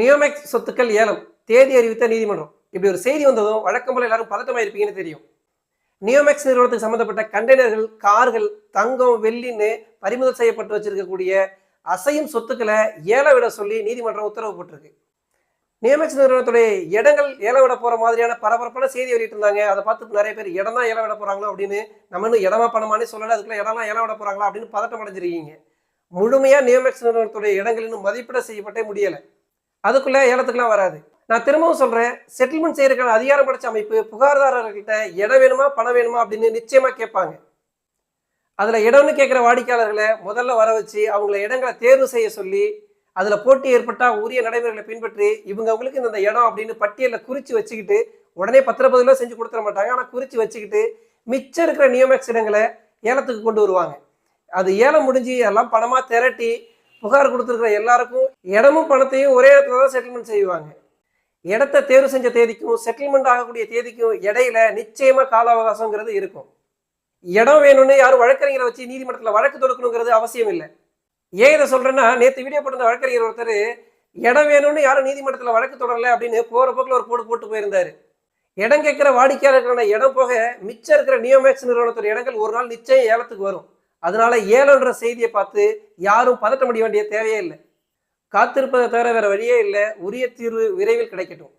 நியோமெக்ஸ் சொத்துக்கள் ஏலம். தேதி அறிவித்த நீதிமன்றம். இப்படி ஒரு செய்தி வந்ததும் வழக்கம் போல எல்லாரும் பதட்டமா இருப்பீங்கன்னு தெரியும். நியோமெக்ஸ் நிறுவனத்துக்கு சம்பந்தப்பட்ட கண்டெய்னர்கள் கார்கள் தங்கம் வெள்ளின்னு பறிமுதல் செய்யப்பட்டு வச்சிருக்கக்கூடிய அசையும் சொத்துக்களை ஏல விட சொல்லி நீதிமன்றம் உத்தரவு போட்டிருக்கு. நியோமெக்ஸ் நிறுவனத்துடைய இடங்கள் ஏல விட போற மாதிரியான பரபரப்பான செய்தி வெளியிட்டு இருந்தாங்க. அதை பார்த்து நிறைய பேர் இடம் தான் ஏல விட போறாங்களா அப்படின்னு நம்ம இன்னும் இடமா பணமானே சொல்லலை. அதுக்குள்ள இடம்லாம் ஏல விட போறாங்களா அப்படின்னு பதட்டம் அடைஞ்சிருக்கீங்க. முழுமையா நியோமேக்ஸ் நிறுவனத்துடைய இடங்கள் இன்னும் மதிப்பீடு செய்யப்பட்டே முடியல. அதுக்குள்ளே ஏலத்துக்குலாம் வராது. நான் திரும்பவும் சொல்கிறேன் செட்டில்மெண்ட் செய்யறதுக்கான அதிகாரம் படைச்ச அமைப்பு புகார்தாரர்கிட்ட இடம் வேணுமா பணம் வேணுமா அப்படின்னு நிச்சயமாக கேட்பாங்க. அதில் இடம்னு கேட்குற வாடிக்கையாளர்களை முதல்ல வர வச்சு அவங்கள இடங்களை தேர்வு செய்ய சொல்லி அதில் போட்டி ஏற்பட்டால் உரிய நடைமுறைகளை பின்பற்றி இவங்க அவங்களுக்கு இந்த இடம் அப்படின்னு பட்டியலில் குறித்து வச்சுக்கிட்டு உடனே பத்திரப்பதில செஞ்சு கொடுத்துட மாட்டாங்க. ஆனால் குறித்து வச்சுக்கிட்டு மிச்சம் இருக்கிற நியோமேக்ஸ் இடங்களை ஏலத்துக்கு கொண்டு வருவாங்க. அது ஏலம் முடிஞ்சு எல்லாம் பணமாக திரட்டி புகார் கொடுத்துருக்கிற எல்லாருக்கும் இடமும் பணத்தையும் ஒரே இடத்துல தான் செட்டில்மெண்ட் செய்வாங்க. இடத்த தேர்வு செஞ்ச தேதிக்கும் செட்டில்மெண்ட் ஆகக்கூடிய தேதிக்கும் இடையில நிச்சயமா கால அவகாசங்கிறது இருக்கும். இடம் வேணும்னு யாரும் வழக்கறிஞரை வச்சு நீதிமன்றத்தில் வழக்கு தொடுக்கணுங்கிறது அவசியம் இல்லை. ஏன் இதை சொல்றேன்னா நேற்று வீடியோ போட்டிருந்த வழக்கறிஞர் ஒருத்தர் இடம் வேணும்னு யாரும் நீதிமன்றத்தில் வழக்கு தொடரல அப்படின்னு போற போக்கில் ஒரு போட்டு போட்டு போயிருந்தாரு. இடம் கேட்கிற வாடிக்கையாளருக்கான இடம் போக மிச்சம் இருக்கிற நியோமேக்ஸ் நிறுவனத்தோட இடங்கள் ஒரு நாள் நிச்சயம் ஏலத்துக்கு வரும். அதனால ஏழுன்ற செய்தியை பார்த்து யாரும் பதட்ட முடிய வேண்டிய தேவையே இல்லை. காத்திருப்பதை தவிர வேற வழியே இல்லை. உரிய தீர்வு விரைவில் கிடைக்கட்டும்.